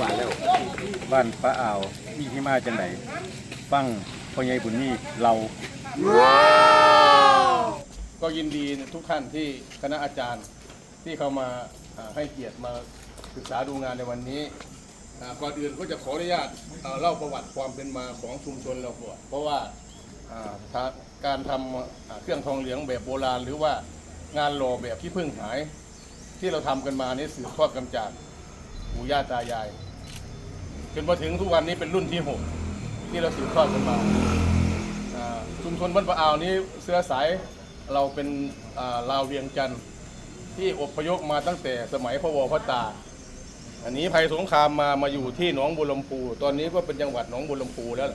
บ้านแล้วบ้านป้าอ่าวมีที่มาจังไหนฟังพ่อใหญ่บุญนี่เรา ก็ยินดีทุกท่านที่คณะอาจารย์ที่เข้ามาอ่าให้เกียรติมาศึกษาดูงานในวันนี้อ่าก่อนอื่นก็จะขออนุญาตอ่าเล่าประวัติความเป็นมาของชุมชนเราก่อนเพราะว่าอ่าถ้าการทำอ่าเครื่องทองเหลืองแบบโบราณ หรือว่างานหล่อแบบที่เพิ่งหาย ที่เราทำกันมานี่สืบทอดกันจากปู่ย่าตายายจ นมาถึงทุกวันนี้เป็นรุ่นที่หกที่เราสืบทอดกันมาชุมชนบ้านปะอาวนี้เสื้อสายเราเป็นลาวเวียงจันทร์ที่อพยพมาตั้งแต่สมัยพระวอพระตา อันนี้ภัยสงครามมามาอยู่ที่หนองบุรมพูตอนนี้ก็เป็นจังหวัดหนองบุรมพูแล้ว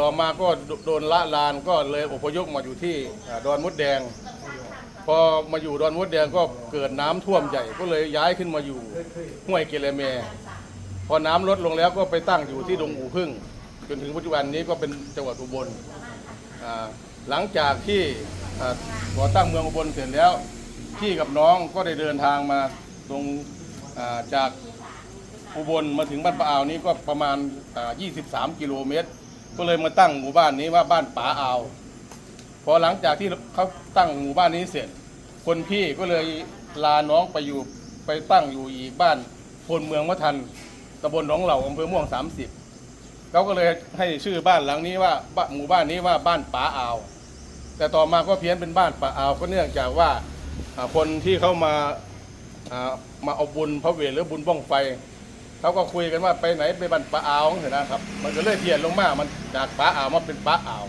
ต่อมาก็โดนละลานก็เลยอพยพมาอยู่ที่ดอนมดแดง พอมาอยู่ดอนมดแดงก็เกิดน้ำท่วมใหญ่ก็เลยย้ายขึ้นมาอยู่ห้วยเกเลเม พอน้ำลดลงแล้วก็ไปตั้งอยู่ที่ดงอู่พึ่ง จนถึงปัจจุบันนี้ก็เป็นจังหวัดอุบลหลังจากที่ก่อตั้งเมืองอุบลเสร็จแล้วพี่กับน้องก็ได้เดินทางมาตรงจากอุบลมาถึงบ้านปะอาวนี้ก็ประมาณ 23 กิโลเมตร ก็เลยมาตั้งหมู่บ้านนี้ว่าบ้านป๋าอาว พอหลังจากที่เขาตั้งหมู่บ้านนี้เสร็จ คนพี่ก็เลยลาน้องไปอยู่ไปตั้งอยู่อีกบ้านพลเมืองวัฒน ตำบลหนองเหล่าอำเภอม่วง 30เขาก็เลยให้ชื่อบ้านหลังนี้ว่าหมู่บ้านนี้ว่าบ้านป๋าอาว แต่ต่อมาก็เพี้ยนเป็นบ้านป๋าอาวก็เนื่องจากว่าคนที่เข้ามามาเอาบุญพระเวทหรือบุญบ้องไฟเขาก็คุยกันว่าไปไหนไปบ้านป๋าอาวเถอะนะครับ มันก็เลยเพี้ยนลงมามันจากป๋าอาวมาเป็นป๋าอาว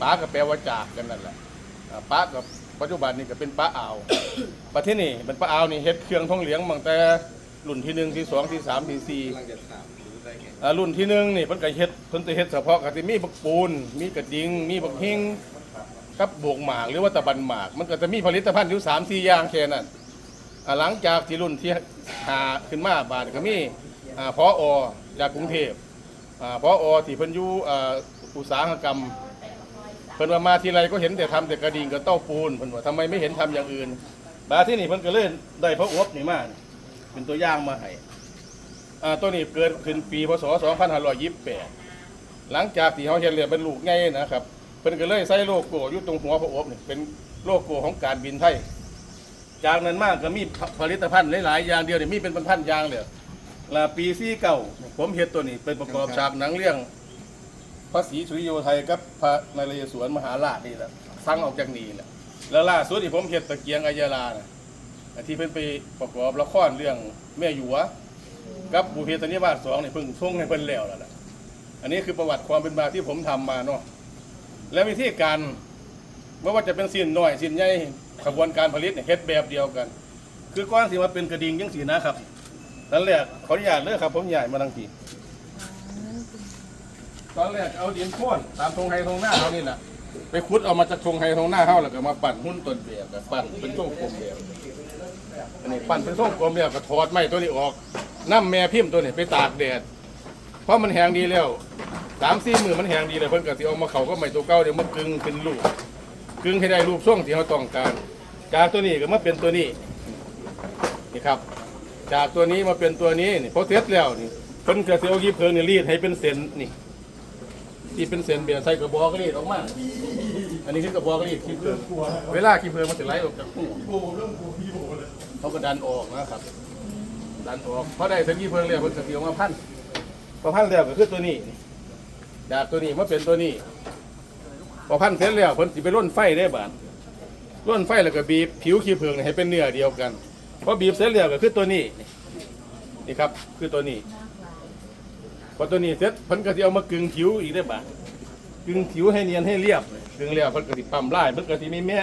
ป้าก็แปลว่าจากกันนั่นแหละอ่าป้ากับปัจจุบันนี่ก็เป็นป้าอ่าวประเทศนี่เป็นป้าอ่าวนี่เฮ็ดเครื่องทองเหลืองมางแต่ รุ่นที่หนึ่งที่สองที่สามที่สี่อ่ารุ่นที่หนึ่งนี่เพิ่นก็เฮ็ดเพิ่นจะเฮ็ดเฉพาะก็สิมีบักปูน มีกระดิ่งมีบักหิงกับโบกหมากหรือว่าตะบันหมาก มันก็จะมีผลิตภัณฑ์อยู่สามสี่อย่างแค่นั้นอ่าหลังจากที่รุ่นที่หาขึ้นมาบาดก็มีอ่าพออจากกรุงเทพอ่าพออที่เพิ่นอยู่อ่าอุตสาหกรรมเพิ่นว่ามาทีไรก็เห็นแต่ทำแต่กระดิ่งกับเต้าปูนเพิ่นว่าทำไมไม่เห็นทำอย่างอื่นบาที่นี่เพิ่นก็เลยได้พระอบนี่มา เป็นตัวอย่างมาให้อ่าตัวนี้เกิดขึ้นปีพศ2528หลังจากที่เขาเห็นเรียเป็นลูกไงนะครับเพิ่นก็เลยใส่โลโก้อยู่ตรงหัวพระอบนี่เป็นโลโก้ของการบินไทย จากนั้นมากก็มีผลิตภัณฑ์หลายๆอย่างเดียวนี่มีเป็นพันๆอย่างเลยลาปีซี่เก่าผมเห็นตัวนี้เป็นประกอบฉากหนังเรื่องพระศรีสุริโยไทยกับพระนเรศวรมหาราชนี่แหละสั่งออกจากนี่แหละแล้วล่าสุดที่ผมเห็นตะเกียงอัยยาลานะอัน ที่เพิ่นไปประกอบละครเรื่องแม่หยวกับบุพเพตนิวาสสองเนี่เพิ่งส่งให้เพิ่นแล้วแล้วล่ะอันนี้คือประวัติความเป็นมาที่ผมทำมาเนาะและวิธีการไม่ว่าจะเป็นสิ้นน้อยสินใหญ่ขบวนการผลิตเนี่ยเฮ็ดแบบเดียวกัน คือก้อนสิมาเป็นกระดิ่งยังสีนะครับนั่นแหละขออนุญาตเลยครับผมใหญ่มาทังทีตอนแรกเอาดินโค่นตามทงไฮทงหน้าเขานี่แหละไปขุดเอามาจากทงไฮทงหน้าเขาแล้วก็มาปั่นหุ้นต้นแบบกับปั่นเป็นช่วงกลมแบบ อันนี้ปั่นเป็นช่วงกลมแบบก็ถอดไม้ตัวนี้ออกน้ำแม่พิมพ์ตัวนี้ไปตากแดดเพราะมันแห้งดีแล้วสามสี่มือมันแห้งดีเลยเพิ่นก็สิเอามาเขาก็ไม้ตัวเก่าเดี๋ยวมากึ่งเป็นรูปกึ่งให้ได้รูปทรงที่เขาต้องการจากตัวนี้ก็มาเป็นตัวนี้นี่ครับ จากตัวนี้มาเป็นตัวนี้นี่พอเสร็จแล้วนี่เพิ่นก็สิเอายีเพลิงนี่รีดให้เป็นเส้นนี่ที่เป็นเส้นเบียร์ใส่กระบอกรีดออกมาอันนี้คือกระบอกรีดขี้เพลิงเวลาขี้เพลิงมันจะไหลออกจากหู เขาก็ดันออกนะครับ ดันออกเพราะได้เส้นขี้เพลิงแล้วมันจะเสียวมาพันพอพันแล้วก็คือตัวนี้นี่จากตัวนี้มาเป็นตัวนี้พอพันเสร็จแล้วเพิ่นสิไปร่นไฟได้บาดร่นไฟแล้วก็บีบผิวขี้เพลิงนี่ให้เป็นเนื้อเดียวกันพอบีบเสร็จแล้วก็คือตัวนี้นี่นี่ครับ คือตัวนี้พอตัวนี้เสร็จเพิ่นก็สิเอามากึ่งผิวอีกได้บ่กึ่งผิวให้เนียนให้เรียบกึ่งแล้วเพิ่นก็สิปั๊มลายเพิ่นก็สิมีแม่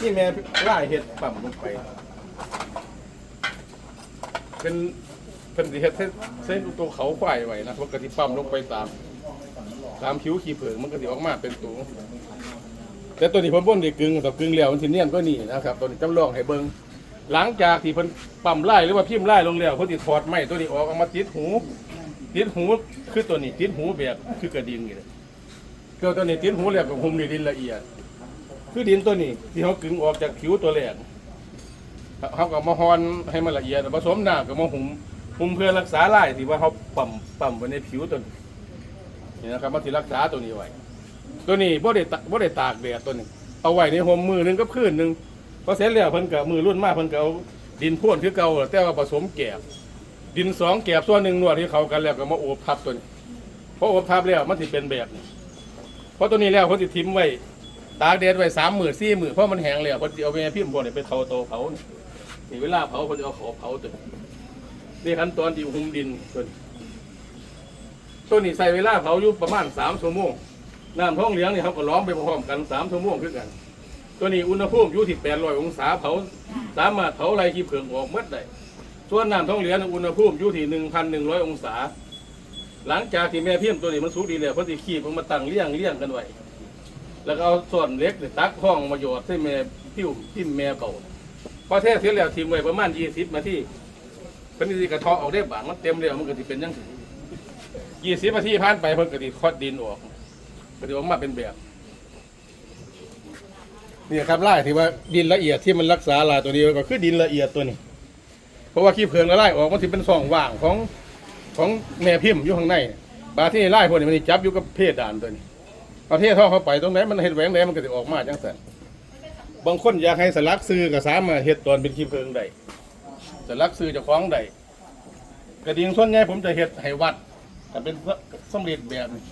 นี่แม่ลายเฮ็ดปั๊มลงไป เป็นเพิ่นสิเฮ็ดเส้นตัวเขาควายไว้นะเพิ่นก็สิปั๊มลงไปตาม ตามผิวขี้เผิงมันก็สิออกมาเป็นตัว แต่ตัวนี้เพิ่นบ่ได้กึ่งแต่กึ่งแล้วมันสิเนียนก็นี่นะครับตัวนี้จำลองให้เบิ่งหลังจากที่เพิ่นปั๊มไลายหรือว่าพิมพ์ลายลงแล้วเพิ่นสิถอดไม้ตัวนี้ออกเอามาติดหูติดหูคือตัวนี้ติดหูแบบคือกระดิ่งนี่แหละคือตัวนี้ติดหูแล้วกับหุมในดินละเอียด คือดินตัวนี้ที่เขากึงออกจากผิวตัวแรก เขาก็มาฮอนให้มันละเอียดผสมน้ำกับมาหุมคุมเพื่อรักษาลายที่ว่าเขาปั๊มปั๊มไว้ในผิวตัวนี้นี่นะครับมาที่รักษาตัวนี้ไว้ตัวนี้บ่ได้ตะบ่ได้ตากแดดตัวนี้เอาไว้ในห่มมือหนึงกับคืนหนึงพอเสร็จแล้วเพิ่นก็มือรุ่นมากเพิ่นก็เอาดินพ่นคือเก่าแต่ว่าผสมแกบดินสองแกบส่วนหนึ่งนวดที่เขากันแล้วก็มาโอบทับตัวนี้พอโอบทับแล้วมันสิเป็นแบบนี้เพราะตัวนี้แล้วเขาสิทิ้มไว้ตากแดดไว้สามหมื่นสี่หมื่นเพราะมันแห้งแล้วเขาสิเอาไปพิมพ์พวกนี้ไปเทาโตเผานี่ นี่เวลาเผาเขาจะเอาขาเผาตัวนี้นี่ขั้นตอนที่หุ้มดินตัวนี้ตัวนี้ใส่เวลาเผาอยู่ประมาณสามชั่วโมงน้ำท้องเหลี้ยงนี่เขาก็ล้อมไปพร้อมกันสามชั่วโมงคือกัน ตัวนี้อุณหภูมิอยู่ที่แปดร้อยองศาเผา สามารถเผาไรขี้เผืองออกหมดได้ส่วนน้ำท้องเหลืองอุณหภูมิอยู่ที่หนึ่งพันหนึ่งร้อยองศา หลังจากที่แม่เพี้ยมตัวนี้มันสุกดีแล้วเพอสิขีบมันมาตั้งเลี้ยงเลี้ยงกันไว้แล้วก็เอาส่วนเล็กเนี่ยตักห้องมาโยดใส่แม่พิ้วพิมแม่เก่า พอเทศเสร็จแล้วทีมว้ประมาณยี่สิบนาทีเพิ่นสิกระเทาะออกได้บางมันเต็มแล้วมันก็สิเป็นยังยี่สิบนาทีผ่านไปเพิ่นก็สิคอดดินออกก็สิออกมาเป็นแบบนี่ครับไล่ที่ว่าดินละเอียดที่มันรักษาลายตัวนี้ไว้ก็คือดินละเอียดตัวนี้ เพราะว่าขี้เพลิงละลายออกมันสิเป็นช่องว่างของของแม่พิมพ์อยู่ข้างในบาที่ไล่พวกนี้มันจับอยู่กับเพศด่านตัวนี้เอาเทท่อเข้าไปตรงไหนมันเห็ดแหวงไหนมันก็จะออกมาจังสัน บางคนอยากให้สลักซื้อก็สามารถเฮ็ดตอนเป็นขี้เพลิงได้สลักซื้อเจะคล้าของได้กระดิ่งส่วนใหญ่ผมจะเฮ็ดให้วัดแต่เป็นสำเร็จแบบนี้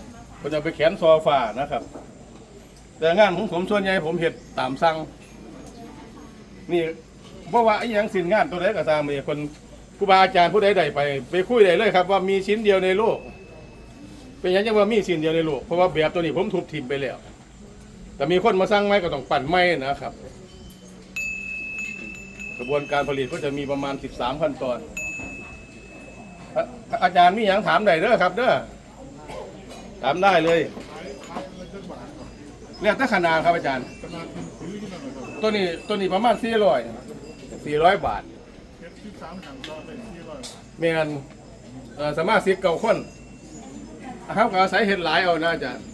ผมจะไปแขวนโซฟานะครับ แต่งานของผมส่วนใหญ่ผมเฮ็ดตามสั่งนี่เพราะว่าไอ้ยังสินงานตัวใดก็ตามเลยคนครูบาอาจารย์ผู้ใดใดไป ไปคุยได้เลยครับ ว่ามีชิ้นเดียวในโลก เป็นหยังจะว่ามีชิ้นเดียวในโลกเพราะว่าแบบตัวนี้ผมทุบทิมไปแล้ว แต่มีคนมาสร้างไม้ก็ต้องปั่นไม้นะครับ กระบวนการผลิตก็จะมีประมาณ 13 ขั้นตอนอะอาจารย์มีหยังถามได้เด้อครับเด้อถามได้เลยเรียกแต่ขนาดครับอาจารย์ ตัวนี้ตัวนี้ประมาณ400 400บาทเมียนเอ่อสามารถสิเก่าคนครับก็อาศัยเห็ดหลายเอานะอาจารย์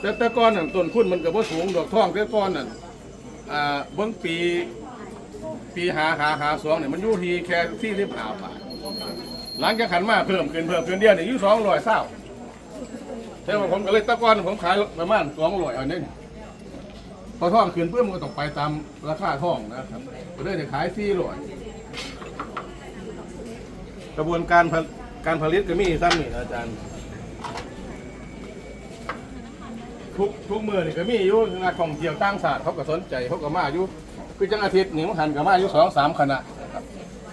แต่แต่ก้อนนั่นต้นคุณมันก็บ่สูงดอกท่องแต่ก้อนนั่นอ่าเบิ่งปีปีหาหาหาสองเนี่ยมันอยู่ที่แค่สี่สิบห้าบาทหลังจากขันมาเพิ่มขึ้นเพิ่มขึ้นเดียวเนี่ยอยู่สองร้อยเศร้าแต่ว่าผมก็เลยตะก้อนผมขายประมาณสองร้อยอาเนี่ยพอท่องคืนเพื่อมันก็ต้องไปตามราคาท่องนะครับก็เลยจะขายซี่ร้อยกระบวนการการผลิตก็มีซ้ำนี่นอาจารย์ ทุกทุกมือนี่ก็มีอยู่นักท่องเที่ยวต่างชาติเขาก็สนใจเขาก็มาอยู่คือจังอาทิตย์หนึ่งหันก็มาอยู่สองสามคณะ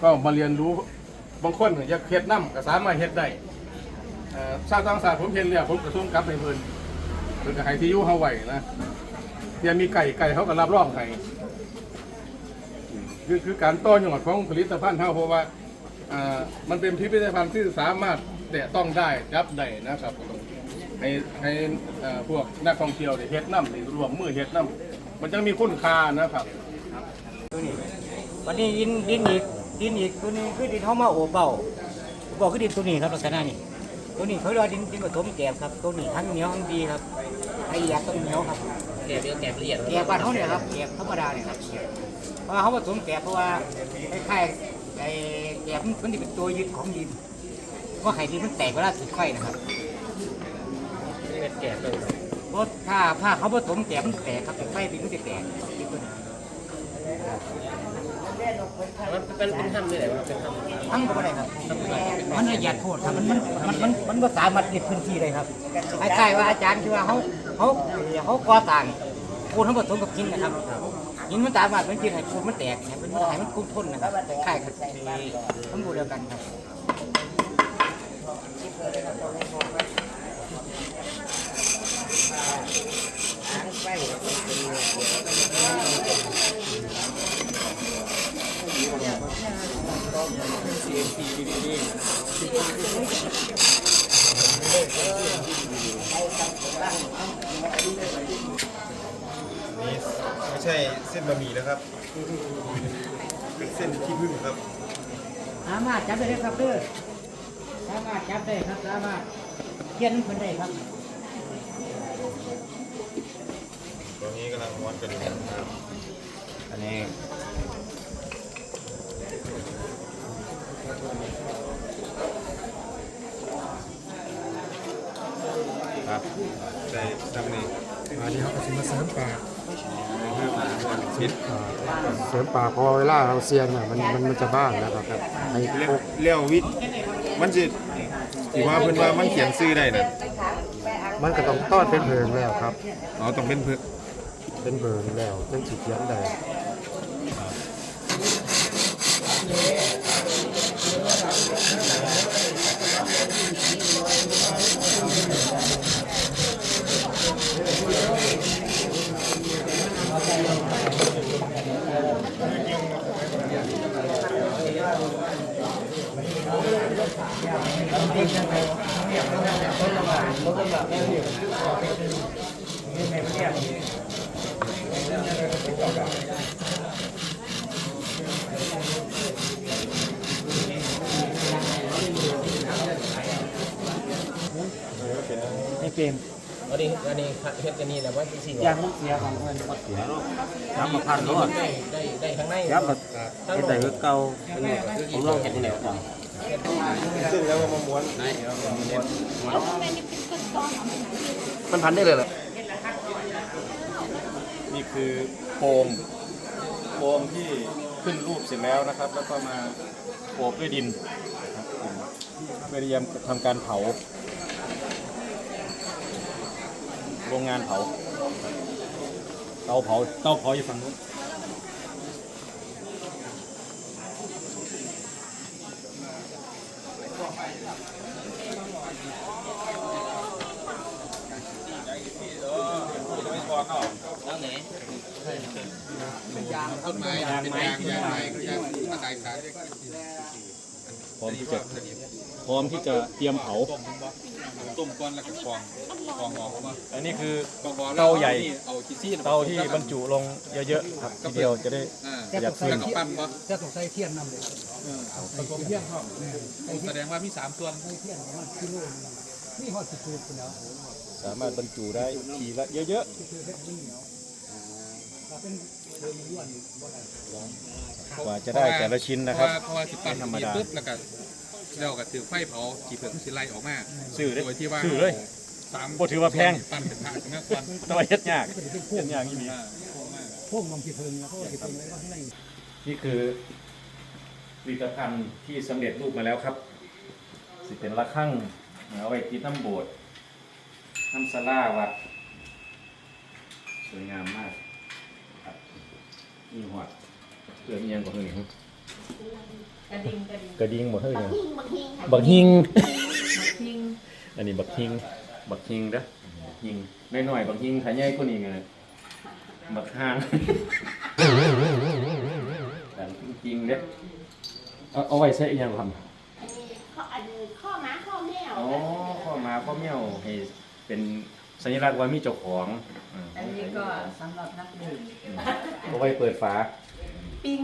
ก็มาเรียนรู้บางคนอยากเฮ็ดน้ำก็สามารถเฮ็ดได้ชาติต่างชาติผมเห็นแล้วผมก็ส่งกลับให้เพิ่นเพิ่นก็ให้ที่อยู่เฮาไว้นะเนี่ยมีไก่ไก่เขาก็รับรองไก่คือคือการต้อนยอดของผลิตภัณฑ์เขาเพราะว่ามันเป็นพิพิธภัณฑ์ที่สามารถแตะต้องได้จับได้นะครับ ให้ให้อ่าพวกนักท่องเที่ยวได้เฮ็ดน้ำได้รวมมือเฮ็ดน้ำมันจะมีคุณค่านะครับ ตัวนี้วันนี้ดินดินอีกดินอีกตัวนี้คือดินเขามาโอบเบาโอบเบาคือดินตัวนี้ครับลักษณะนี้ตัวนี้เขาเรียกว่าดินดินผสมแกบครับตัวนี้ทั้งเหนียวทั้งดีครับละเอียดต้องเหนียวครับแกะเรียกแกะละเอียดแกบบ้านเขาเนี่ยครับแกบธรรมดาเนี่ยครับเพราะว่าเขาผสมแกบเพราะว่าคล้ายๆไอ้แกบมันจะเป็นตัวยึดของดินเพราะไข่ดินมันแตกเวลาถูกไฟนะครับ นี่เป็นแกะเลยเพราะถ้าถ้าเขาผสมแกบมันแตกครับไฟดินมันจะแตกดินตัวนี้มันเป็นเป็นทำด้วยไหนวะเป็นทำทั้งก็ไม่ได้ครับ มันละเอียดโคตรครับมันมันมันมันมันก็สามารถในพื้นที่เลยครับคล้ายๆว่าอาจารย์คือว่าเขาเขาเขาก่อต่างปูนเขาผสมกับหินนะครับหินมันสามารถเป็นจิตให้ปูนมันแตกให้มันให้มันคุ้มทนนะครับคล้ายๆกันทั้งหมดเดียวกันครับ นี่ไม่ใช่เส้นบะหมี่แล้วครับ เป็นเส้นขี้ผึ้งครับ สามารถจับได้เลยครับเด้อสามารถจับได้ครับสามารถเขียนคนได้ครับ ลังม้นกันอยู่นะครับอันนี้คนี่อันนี้เขาก็สมเสริมปาเสริมปากเริพอเวลาเราเซียนมันมันมันจะบ้างนะครับครับไอ้เลี้ยววิทย์มันสิที่ว่าเพื่อนว่ามันเขียนซื้อได้น่ะมันก็ต้องต้อนเป็นเพลิงแล้วครับอ๋อต้องเป็นเพลิง เป็นเพิงแล้วจังสิเขียนได้ ให้เป็นอันนี้อันนี้เฮ็ดกันนี่แหละว่าที่สี่ยางมันเสียของมันเสียเนาะยางมาพันรอดได้ได้ได้ข้างในยางแบบเฮ็ดได้คือเก่าผมลองเฮ็ดแล้วจ้ะซึ่งแล้วมาม้วนมันพันได้เลยเหรอ นี่คือโฟมโฟมที่ขึ้นรูปเสร็จแล้วนะครับ แล้วก็มาโอบด้วยดินเพื่อเตรียมทำการเผา โรงงานเผาเตาเผาเตาเผาอยู่ฝั่งนู้น ไหนยางต้นไม้เป็นยางยางไม้ก็ยางตะไคร้ขายพร้อมที่จะพร้อมที่จะเตรียมเผาต้มก้อนแล้วก็กรองกรองออกมาอันนี้คือเตาใหญ่เตาที่บรรจุลงเยอะๆครับทีเดียวจะได้ประหยัดฟืแล้นวก็ปั้นบ่จะต้องใส่เทียนนำเลยผสมเทียนครับแสดงว่ามีสามส่วนเทียนประมาณกิโลนึงนี่ฮอดสิบคุณแล้วสามารถบรรจุได้ทีละเยอะๆ กว่าจะได้แต่ละชิ้นนะครับ เพราะว่าสิปั้นไม่ธรรมดาปุ๊บแล้วก็แล้วก็ถือไฟเผากี่เผือกสิไล่ออกมาซื้อเลยโดยที่ว่าซื้อเลยสามบ่ถือว่าแพงปั้นเป็นผ้าถึงก่อนแต่ว่าเฮ็ดยากเฮ็ดยากนี่อ่าพวกมันสิเพิงแล้วเขาก็สิเพิงไว้ข้างในนี่คือผลิตภัณฑ์ที่สำเร็จรูปมาแล้วครับ สิเป็นละคั่งเอาไว้ติดน้ำโบสถ์น้ำสลาวัดสวยงามมาก ครับนี่หอดเพื่อมีหยังกว่าเฮ้ยครับกระดิ่งกระดิ่งกระดิ่งบ่เฮ้ยบัยักงฮิงบักฮิงบักฮิงบักฮิงอันนี้บักฮิง บักฮิงเด้อบักฮิงน้อยๆบักฮิงขาใหญ่กว่านี้ไงบักฮางแต่จริงๆเด้อเอาเอาไว้ใส่อีหยังครับอันนี้ข้ออันนี้ข้อม้าข้อแมวอ๋อข้อมาข้อเมี่ยวให้เป็น สัญลักษณ์ว่ามีเจ้าของอ่าอันนี้ก็สำหรับนักดื่มเอาไว้เปิดฝา ปิ้ง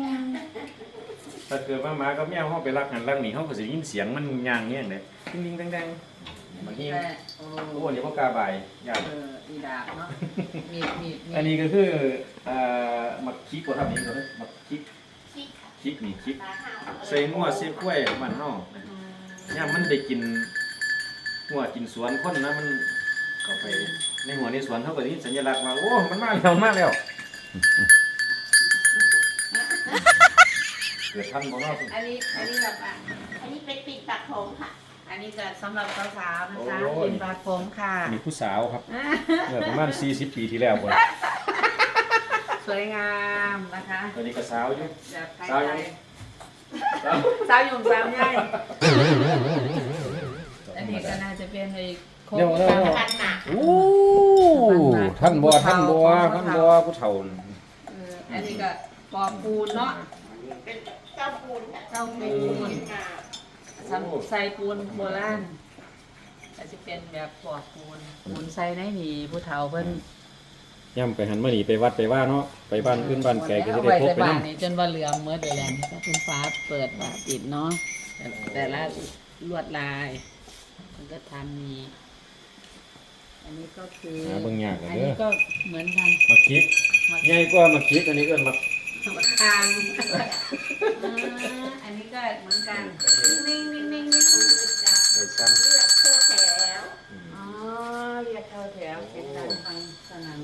ถ้าเกิดว่าหมากับแมวเฮาไปรักหันรักหนีเฮาก็สิยินเสียงมันย่างเงี้ยเด้ดิ้งๆแดงๆบางทีแต่โอ้โอ้อันนี้บ่กล้าบายย่านเอออีดาบเนาะมีดมีดมีอันดนี้ก็คือเอ่อมักคิกบ่ครับนี่ก็เลยมักคิกคิกค่ะคิกนี่คิกตาห่าวใส่งัวใส่กล้วยบ้านเฮานะยามมันได้กินงัวกินสวนคนนะมัน เข้าไปในหัวในสวนเฮาก็สิสัญลักษณ์ว่าโอ้ มันมาแล้วมาแล้วเกิดทันบ่เนาะอันนี้อันนี้แบบว่าอันนี้เป็นปิดปักผมค่ะ อันนี้ก็สำหรับสาวๆนะคะปิดปักผมค่ะมีผู้สาวครับเมื่อประมาณ40 ปีที่แล้วพุ่นสวยงามนะคะตอนนี้ก็สาวอยู่แบบไทสาวยังยๆสาวหยุ่มสาวใหญ่อันนี้ก็น่าจะเป็น ไอ้โค้งตามกันหนักโอ้ท่านบ่ท่านบ่ท่านบ่ผู้เฒ่าเอออันนี้ก็ปอปูนเนาะเป็นเจ้าปูนเจ้าปูนทำใส่ปูนโบราณอาจจะเป็นแบบปอปูนปูนใส่ในหีผู้เฒ่าเพิ่นย่ำไปหันมานี่ไปวัดไปว่าเนาะไปบ้านอื่นบ้านไกลก็จะได้พกในไปบ้านนำนี่จนว่าเหลือมเมื่อเดือนก็เป็นฟ้าเปิดฟ้าปิดเนาะแต่ละลวดลาย มันก็ทำมี อันนี้ก็คือหาบิ่งยากกันอันเด้อนี้ก็เหมือนกันมาคิดมง่ายกว่ามาคิดอันนี้ก็มามาคางอันนี้ก็เหมือนกันนิ่งนิ่งนิ่งนิ่งจับเรียกเท่าแถวอ๋อเรียกเท่าแถวเก็นตังค์ฟังสนั่น